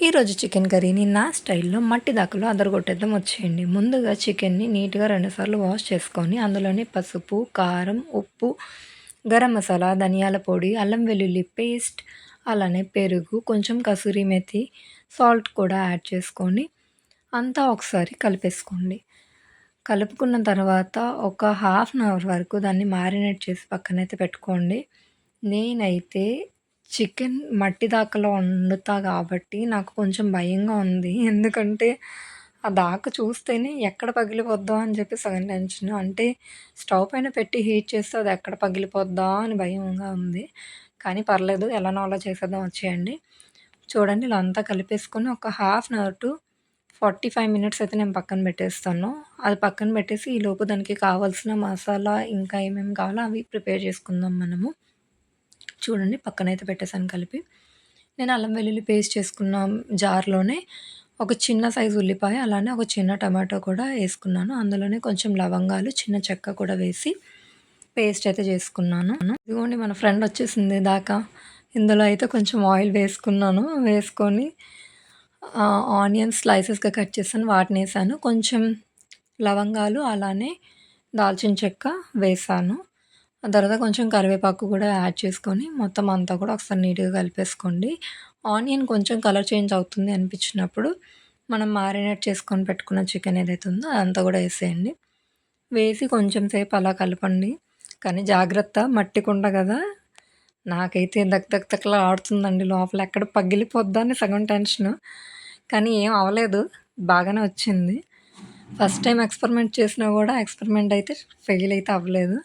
ఈరోజు చికెన్ కర్రీని నా స్టైల్లో మట్టి దాకలో అదరగొట్టేద్దాం. వచ్చేయండి. ముందుగా చికెన్ని నీట్గా రెండుసార్లు వాష్ చేసుకొని అందులోని పసుపు కారం ఉప్పు గరం మసాలా ధనియాల పొడి అల్లం వెల్లుల్లి పేస్ట్ అలానే పెరుగు కొంచెం కసూరి మెతి సాల్ట్ కూడా యాడ్ చేసుకొని అంతా ఒకసారి కలిపేసుకోండి. కలుపుకున్న తర్వాత ఒక హాఫ్ అన్ అవర్ వరకు దాన్ని మ్యారినేట్ చేసి పక్కనైతే పెట్టుకోండి. నేనైతే చికెన్ మట్టి దాకలో వండుతా కాబట్టి నాకు కొంచెం భయంగా ఉంది. ఎందుకంటే ఆ దాక చూస్తేనే ఎక్కడ పగిలిపోద్దా అని చెప్పి సగం టెన్షన్. అంటే స్టవ్ పైన పెట్టి హీట్ చేస్తే అది ఎక్కడ పగిలిపోద్దా అని భయంగా ఉంది. కానీ పర్లేదు ఎలానో అలా చేసేద్దాం వచ్చేయండి. చూడండి ఇలా అంతా కలిపేసుకొని ఒక half an hour to forty five minutes అయితే నేను పక్కన పెట్టేస్తాను. అది పక్కన పెట్టేసి ఈ లోపు దానికి కావాల్సిన మసాలా ఇంకా ఏమేమి కావాలో అవి ప్రిపేర్ చేసుకుందాం మనము. చూడండి పక్కనైతే పెట్టేసాను కలిపి. నేను అల్లం వెల్లుల్లి పేస్ట్ చేసుకున్న జార్లోనే ఒక చిన్న సైజు ఉల్లిపాయ అలానే ఒక చిన్న టమాటో కూడా వేసుకున్నాను. అందులోనే కొంచెం లవంగాలు చిన్న చెక్క కూడా వేసి పేస్ట్ అయితే చేసుకున్నాను. ఇదిగోండి మన ఫ్రెండ్ వచ్చేసింది దాకా. ఇందులో అయితే కొంచెం ఆయిల్ వేసుకున్నాను. వేసుకొని ఆనియన్స్ స్లైసెస్గా కట్ చేశాను వాటిని వేసాను. కొంచెం లవంగాలు అలానే దాల్చిన చెక్క వేసాను. ఆ తర్వాత కొంచెం కరివేపాకు కూడా యాడ్ చేసుకొని మొత్తం అంతా కూడా ఒకసారి నీట్గా కలిపేసుకోండి. ఆనియన్ కొంచెం కలర్ చేంజ్ అవుతుంది అనిపించినప్పుడు మనం మారినేట్ చేసుకొని పెట్టుకున్న చికెన్ ఏదైతే ఉందో అదంతా కూడా వేసేయండి. వేసి కొంచెం సేపు అలా కలపండి. కానీ జాగ్రత్త మట్టి కుండ కదా. నాకైతే దక్ దక్ దక్లా ఆడుతుందండి లోపల. ఎక్కడ పగిలిపోద్దా అని సగం టెన్షన్. కానీ ఏం అవ్వలేదు బాగానే వచ్చింది. ఫస్ట్ టైం ఎక్స్పెరిమెంట్ చేసినా కూడా ఎక్స్పెరిమెంట్ అయితే ఫెయిల్ అయితే అవ్వలేదు.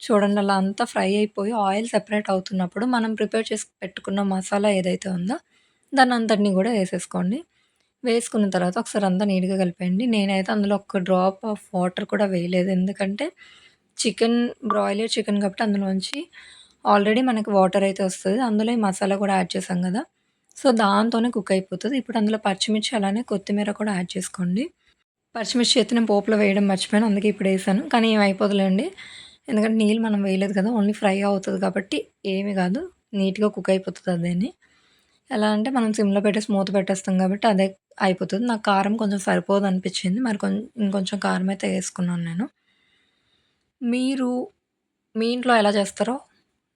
చూడండి అలా అంతా ఫ్రై అయిపోయి ఆయిల్ సెపరేట్ అవుతున్నప్పుడు మనం ప్రిపేర్ చేసి పెట్టుకున్న మసాలా ఏదైతే ఉందో దాన్ని అంతటిని కూడా వేసేసుకోండి. వేసుకున్న తర్వాత ఒకసారి అంతా నీట్గా కలిపేయండి. నేనైతే అందులో ఒక డ్రాప్ ఆఫ్ వాటర్ కూడా వేయలేదు. ఎందుకంటే చికెన్ బ్రాయిలర్ చికెన్ కాబట్టి అందులోంచి ఆల్రెడీ మనకి వాటర్ అయితే వస్తుంది. అందులో ఈ మసాలా కూడా యాడ్ చేసాం కదా. సో దాంతోనే కుక్ అయిపోతుంది. ఇప్పుడు అందులో పచ్చిమిర్చి అలానే కొత్తిమీర కూడా యాడ్ చేసుకోండి. పచ్చిమిర్చి అయితే నేను పోపులో వేయడం మర్చిపోయాను. అందుకే ఇప్పుడు వేసాను. కానీ ఏం అయిపోదులేండి. ఎందుకంటే నీళ్ళు మనం వేయలేదు కదా ఓన్లీ ఫ్రై అవుతుంది కాబట్టి ఏమి కాదు నీట్గా కుక్ అయిపోతుంది అదేని. ఎలా అంటే మనం సిమ్లో పెట్టేసి మూత పెట్టేస్తాం కాబట్టి అదే అయిపోతుంది. నాకు కారం కొంచెం సరిపోదు అనిపించింది మరి కొంచెం ఇంకొంచెం కారం అయితే వేసుకున్నాను నేను. మీరు మీ ఇంట్లో ఎలా చేస్తారో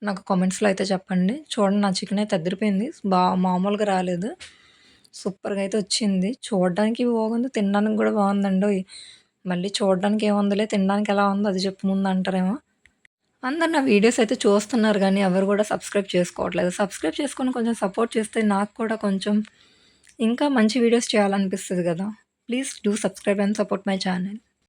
నాకు కామెంట్స్లో అయితే చెప్పండి. చూడండి నా చికెన్ అయితే అదిరిపోయింది బా మామూలుగా రాలేదు. సూపర్గా అయితే వచ్చింది. చూడడానికి బాగుంది తినడానికి కూడా బాగుందండి మళ్ళీ చూడడానికి ఏముందిలే తినడానికి ఎలా ఉందో అది చెప్పు ముందు అంటారేమో. అందరు నా వీడియోస్ అయితే చూస్తున్నారు కానీ ఎవరు కూడా సబ్స్క్రైబ్ చేసుకోవట్లేదు. సబ్స్క్రైబ్ చేసుకొని కొంచెం సపోర్ట్ చేస్తే నాకు కూడా కొంచెం ఇంకా మంచి వీడియోస్ చేయాలనిపిస్తుంది కదా. Please do subscribe and support my channel.